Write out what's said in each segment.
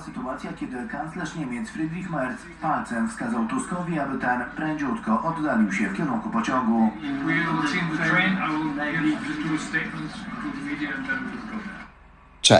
Sytuacja, kiedy kanclerz Niemiec Friedrich Merz palcem wskazał Tuskowi, aby ten prędziutko oddalił się w kierunku pociągu.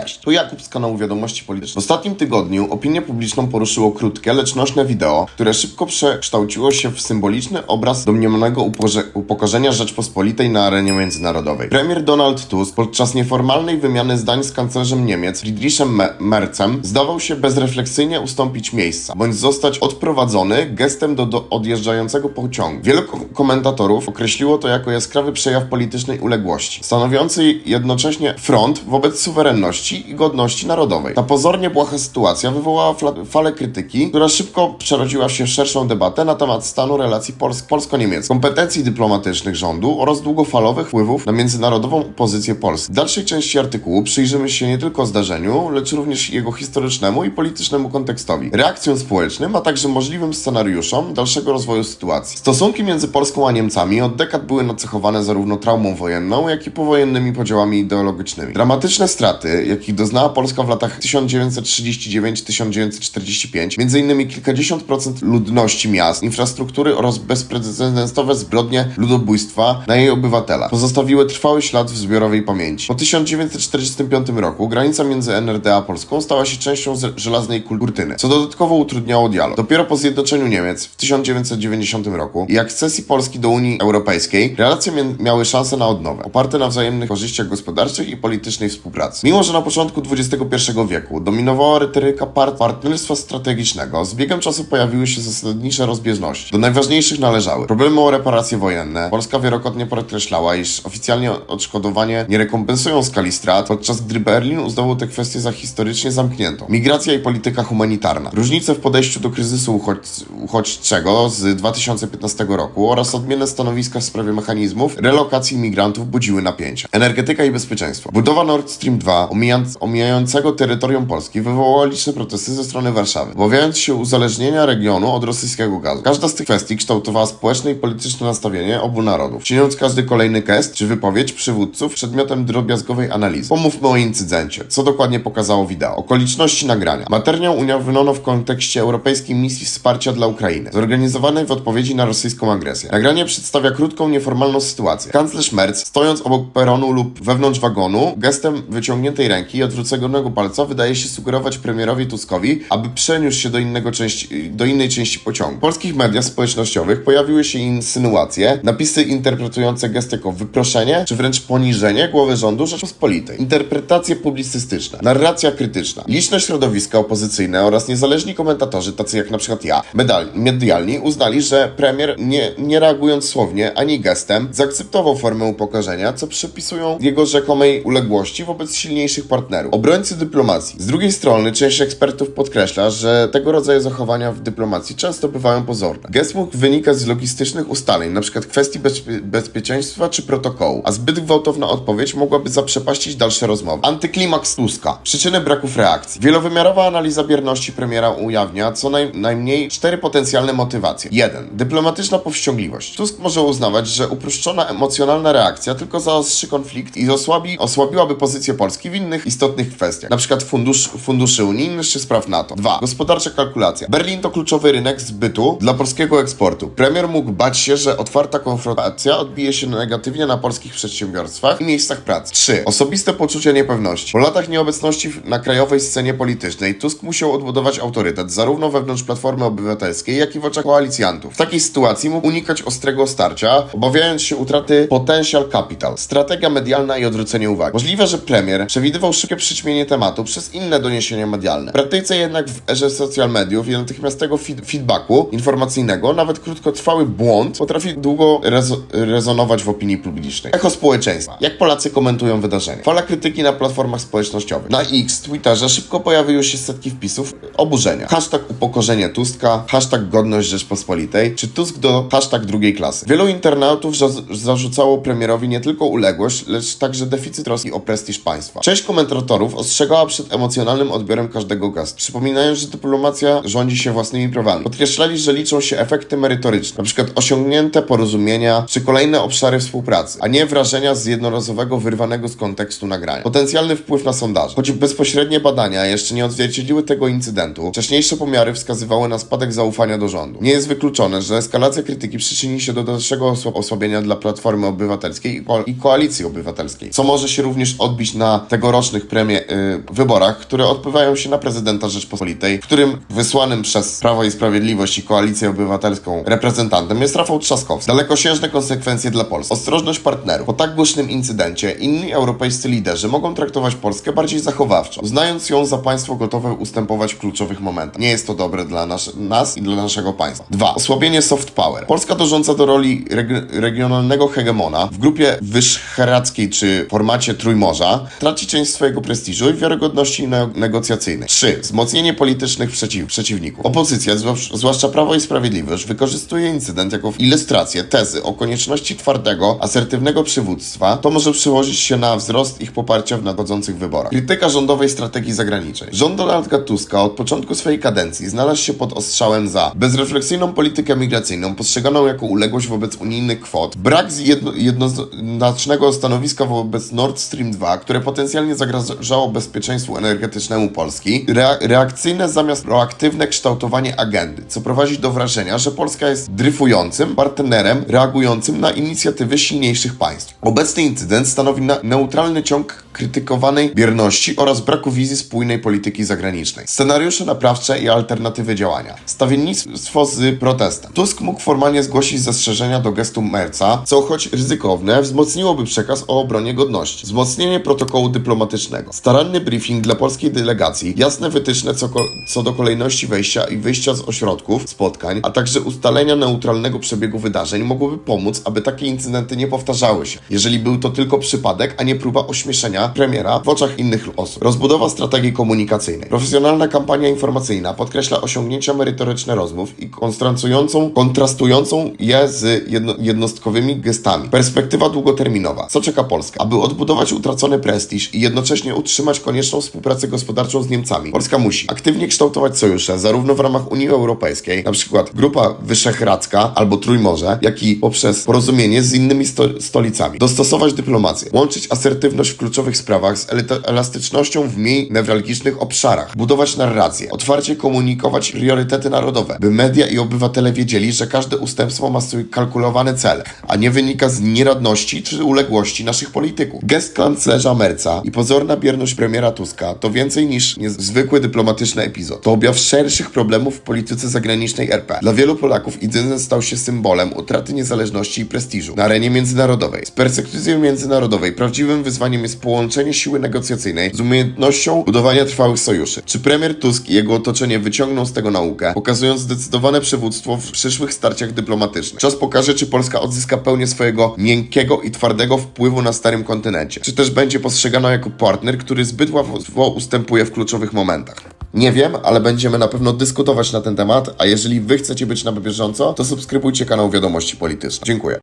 Cześć, tu Jakub z kanału Wiadomości Polityczne. W ostatnim tygodniu opinię publiczną poruszyło krótkie, lecz nośne wideo, które szybko przekształciło się w symboliczny obraz domniemanego upokorzenia Rzeczpospolitej na arenie międzynarodowej. Premier Donald Tusk podczas nieformalnej wymiany zdań z kanclerzem Niemiec Friedrichem Me- Merzem zdawał się bezrefleksyjnie ustąpić miejsca, bądź zostać odprowadzony gestem do, do odjeżdżającego pociągu. Wielu ko- komentatorów określiło to jako jaskrawy przejaw politycznej uległości, stanowiący jednocześnie front wobec suwerenności i godności narodowej. Ta pozornie błaha sytuacja wywołała falę krytyki, która szybko przerodziła się w szerszą debatę na temat stanu relacji pols- polsko-niemieckich, kompetencji dyplomatycznych rządu oraz długofalowych wpływów na międzynarodową pozycję Polski. W dalszej części artykułu przyjrzymy się nie tylko zdarzeniu, lecz również jego historycznemu i politycznemu kontekstowi, reakcjom społecznym, a także możliwym scenariuszom dalszego rozwoju sytuacji. Stosunki między Polską a Niemcami od dekad były nacechowane zarówno traumą wojenną, jak i powojennymi podziałami ideologicznymi. Dramatyczne straty, jakich doznała Polska w latach 1939-1945, między innymi kilkadziesiąt procent ludności miast, infrastruktury oraz bezprecedensowe zbrodnie ludobójstwa na jej obywatelach, pozostawiły trwały ślad w zbiorowej pamięci. Po 1945 roku granica między NRD a Polską stała się częścią żelaznej kurtyny, co dodatkowo utrudniało dialog. Dopiero po zjednoczeniu Niemiec w 1990 roku i akcesji Polski do Unii Europejskiej, relacje mia- miały szansę na odnowę, oparte na wzajemnych korzyściach gospodarczych i politycznej współpracy. Mimo, że na początku XXI wieku dominowała retoryka part partnerstwa strategicznego, z biegiem czasu pojawiły się zasadnicze rozbieżności. Do najważniejszych należały problemy o reparacje wojenne. Polska wielokrotnie podkreślała, iż oficjalnie odszkodowanie nie rekompensują skali strat, podczas gdy Berlin uznawał tę kwestię za historycznie zamkniętą. Migracja i polityka humanitarna. Różnice w podejściu do kryzysu uchodź- uchodźczego z 2015 roku oraz odmienne stanowiska w sprawie mechanizmów relokacji migrantów budziły napięcia. Energetyka i bezpieczeństwo. Budowa Nord Stream 2, omijając, omijającego terytorium Polski, wywołała liczne protesty ze strony Warszawy, obawiając się uzależnienia regionu od rosyjskiego gazu. Każda z tych kwestii kształtowała społeczne i polityczne nastawienie obu narodów, czyniąc każdy kolejny gest czy wypowiedź przywódców przedmiotem drobiazgowej analizy. Pomówmy o incydencie. Co dokładnie pokazało wideo? Okoliczności nagrania. Materiał ujawniono w kontekście Europejskiej Misji Wsparcia dla Ukrainy, zorganizowanej w odpowiedzi na rosyjską agresję. Nagranie przedstawia krótką, nieformalną sytuację. Kanclerz Merz, stojąc obok peronu lub wewnątrz wagonu, gestem wyciągniętej ręki odwróconego palca wydaje się sugerować premierowi Tuskowi, aby przeniósł się do, innego części, do innej części pociągu. W polskich mediach społecznościowych pojawiły się insynuacje, napisy interpretujące gest jako wyproszenie, czy wręcz poniżenie głowy rządu Rzeczpospolitej. Interpretacje publicystyczne, narracja krytyczna. Liczne środowiska opozycyjne oraz niezależni komentatorzy, tacy jak na przykład ja, medal, medialni, uznali, że premier nie, nie reagując słownie ani gestem, zaakceptował formę upokorzenia, co przypisują jego rzekomej uległości wobec silniejszych partnerów. Obrońcy dyplomacji. Z drugiej strony część ekspertów podkreśla, że tego rodzaju zachowania w dyplomacji często bywają pozorne. Gest mógł wynikać z logistycznych ustaleń, np. kwestii bezpie- bezpieczeństwa czy protokołu, a zbyt gwałtowna odpowiedź mogłaby zaprzepaścić dalsze rozmowy. Antyklimaks Tuska. Przyczyny braków reakcji. Wielowymiarowa analiza bierności premiera ujawnia co naj, najmniej cztery potencjalne motywacje. 1. Dyplomatyczna powściągliwość. Tusk może uznawać, że uproszczona emocjonalna reakcja tylko zaostrzy konflikt i osłabi, osłabiłaby pozycję Polski w innych istotnych kwestiach, np. fundusz, funduszy unijnych czy spraw NATO. 2. Gospodarcza kalkulacja. Berlin to kluczowy rynek zbytu dla polskiego eksportu. Premier mógł bać się, że otwarta konfrontacja odbije się negatywnie na polskich przedsiębiorstwach i miejscach pracy. 3. Osobiste poczucie niepewności. Po latach nieobecności na krajowej scenie politycznej Tusk musiał odbudować autorytet zarówno wewnątrz Platformy Obywatelskiej, jak i w oczach koalicjantów. W takiej sytuacji mógł unikać ostrego starcia, obawiając się utraty potential capital. Strategia medialna i odwrócenie uwagi. Możliwe, że premier przewidywał szybkie przyćmienie tematu przez inne doniesienia medialne. W praktyce jednak w erze social mediów i natychmiastego feed feedbacku informacyjnego nawet krótkotrwały błąd potrafi długo rezo rezonować w opinii publicznej. Echo społeczeństwa. Jak Polacy komentują wydarzenie? Fala krytyki na platformach społecznościowych. Na X, Twitterze szybko pojawiły się setki wpisów oburzenia. Hashtag upokorzenie Tuska, hashtag godność Rzeczpospolitej, czy Tusk do hashtag drugiej klasy. Wielu internautów za zarzucało premierowi nie tylko uległość, lecz także deficyt troski o prestiż państwa. Część komentatorów ostrzegała przed emocjonalnym odbiorem każdego gestu, przypominając, że dyplomacja rządzi się własnymi prawami. Podkreślali, że liczą się efekty merytoryczne, przykład osiągnięte porozumienia czy kolejne obszary współpracy, a nie wrażenia z jednorazowego, wyrwanego z kontekstu nagrania. Potencjalny wpływ na sondaże. Choć bezpośrednie badania jeszcze nie odzwierciedliły tego incydentu, wcześniejsze pomiary wskazywały na spadek zaufania do rządu. Nie jest wykluczone, że eskalacja krytyki przyczyni się do dalszego osła- osłabienia dla Platformy Obywatelskiej i, ko- i Koalicji Obywatelskiej, co może się również odbić na tegorocznych premie, y, wyborach, które odbywają się na prezydenta Rzeczpospolitej, w którym wysłanym przez Prawo i Sprawiedliwość i Koalicję Obywatelską reprezentantem jest Rafał Trzaskowski. Dalekosiężne konsekwencje dla Polski. Ostrożność partnerów. Po tak głośnym incydencie inni europejscy liderzy mogą traktować Polskę bardziej zachowawczo, uznając ją za państwo gotowe ustępować w kluczowych momentach. Nie jest to dobre dla nas, nas i dla naszego państwa. 2. Osłabienie soft power. Polska dążąca do roli reg- regionalnego hegemona w grupie wyszehradzkiej czy formacie Trójmorza traci część swojego prestiżu i wiarygodności ne- negocjacyjnej. 3. Wzmocnienie politycznych przeciw- przeciwników. Opozycja, zwłaszcza Prawo i Sprawiedliwość, wykorzystuje incydent jako ilustrację tezy o konieczności twardego, asertywnego przywództwa. To może przełożyć się na wzrost ich poparcia w nadchodzących wyborach. Krytyka rządowej strategii zagranicznej. Rząd Donalda Tuska od początku swojej kadencji znalazł się pod ostrzałem za bezrefleksyjną politykę migracyjną postrzeganą jako uległość wobec unijnych kwot, brak jedno, jednoznacznego stanowiska wobec Nord Stream 2, które potencjalnie zagrażało bezpieczeństwu energetycznemu Polski, rea, reakcyjne zamiast proaktywne kształtowanie agendy, co prowadzi do wrażenia, że Polska jest dryfującym partnerem reagującym na inicjatywy silniejszych państw. Obecny incydent stanowi neutralny ciąg krytykowanej bierności oraz braku wizji spójnej polityki zagranicznej. Scenariusze naprawcze i alternatywy działania. Stawiennictwo z protestem. Tusk mógł formalnie zgłosić zastrzeżenia do gestu Merca, co choć ryzykowne, wzmocniłoby przekaz o obronie godności. Wzmocnienie protokołu dyplomatycznego. Staranny briefing dla polskiej delegacji, jasne wytyczne co, co do kolejności wejścia i wyjścia z ośrodków, spotkań, a także ustalenia neutralnego przebiegu wydarzeń mogłyby pomóc, aby takie incydenty nie powtarzały się, jeżeli był to tylko przypadek, a nie próba ośmieszenia premiera w oczach innych osób. Rozbudowa strategii komunikacyjnej. Profesjonalna kampania informacyjna podkreśla osiągnięcia merytoryczne rozmów i kontrastującą, kontrastującą je z jedno, jednostkowymi gestami. Perspektywa długoterminowa. Co czeka Polska? Aby odbudować utracony prestiż i jednocześnie utrzymać konieczną współpracę gospodarczą z Niemcami, Polska musi aktywnie kształtować sojusze zarówno w ramach Unii Europejskiej, przykład Grupa Wyszehradzka albo Trójmorze, jak i poprzez porozumienie z innymi sto stolicami. Dostosować dyplomację. Łączyć asertywność w kluczowych sprawach z elastycznością w mniej newralgicznych obszarach. Budować narrację. Otwarcie komunikować priorytety narodowe, by media i obywatele wiedzieli, że każde ustępstwo ma swój kalkulowany cel, a nie wynika z nieradności czy uległości naszych polityków. Gest kanclerza Merca i pozorna bierność premiera Tuska to więcej niż nie- zwykły dyplomatyczny epizod. To objaw szerszych problemów w polityce zagranicznej RP. Dla wielu Polaków incydent stał się symbolem utraty niezależności i prestiżu na arenie międzynarodowej. Z perspektywy międzynarodowej prawdziwym wyzwaniem jest połączenie siły negocjacyjnej z umiejętnością budowania trwałych sojuszy. Czy premier Tusk i jego otoczenie wyciągną z tego naukę, pokazując zdecydowane przywództwo w przyszłych starciach dyplomatycznych? Czas pokaże, czy Polska odzyska pełnię swojego miękkiego i twardego wpływu na starym kontynencie, czy też będzie postrzegana jako partner, który zbyt łatwo ustępuje w kluczowych momentach. Nie wiem, ale będziemy na pewno dyskutować na ten temat, a jeżeli wy chcecie być na bieżąco, to subskrybujcie kanał Wiadomości Polityczne. Dziękuję.